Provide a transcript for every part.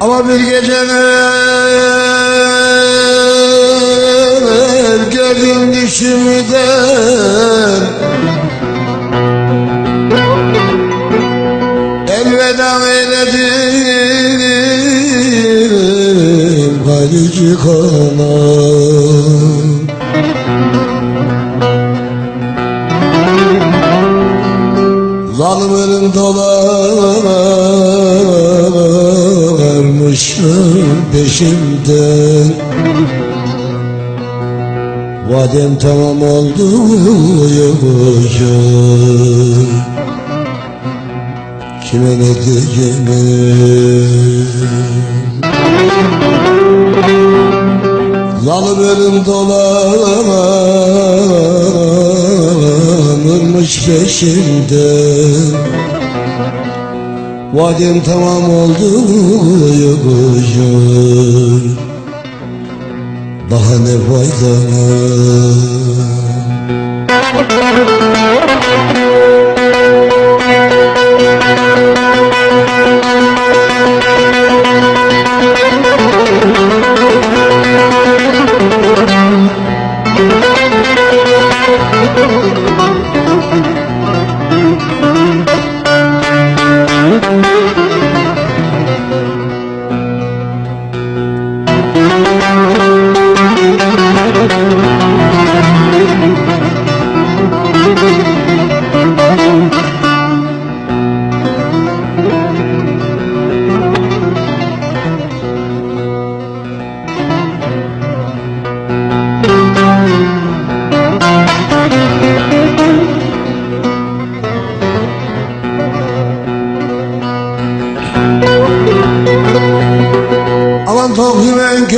Ama bir gece Zalimin dolarmış peşimden Vadem tamam oldu yavaşça Kime ne diyeceğim Ölüm dolanırmış peşimden Vadem tamam oldu yavaşça Daha ne faydana Aman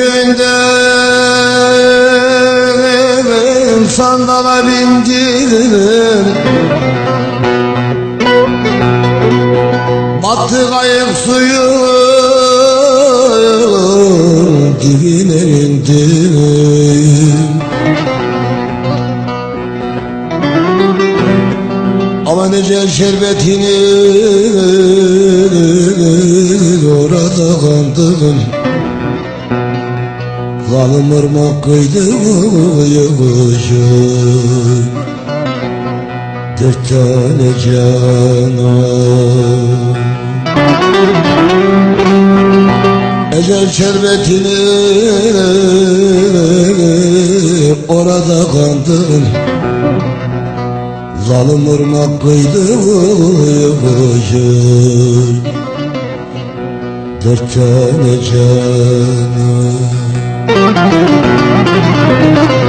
Köyünde sandala bindim Battı kayık suyu dibine indim Aman ecel şerbetini orada kandım Zalim ırmak kıydı yavaşı Dört tane cana Ecel şerbetini orada kandım Zalim ırmak kıydı yavaşı Dört tane cana Thank you.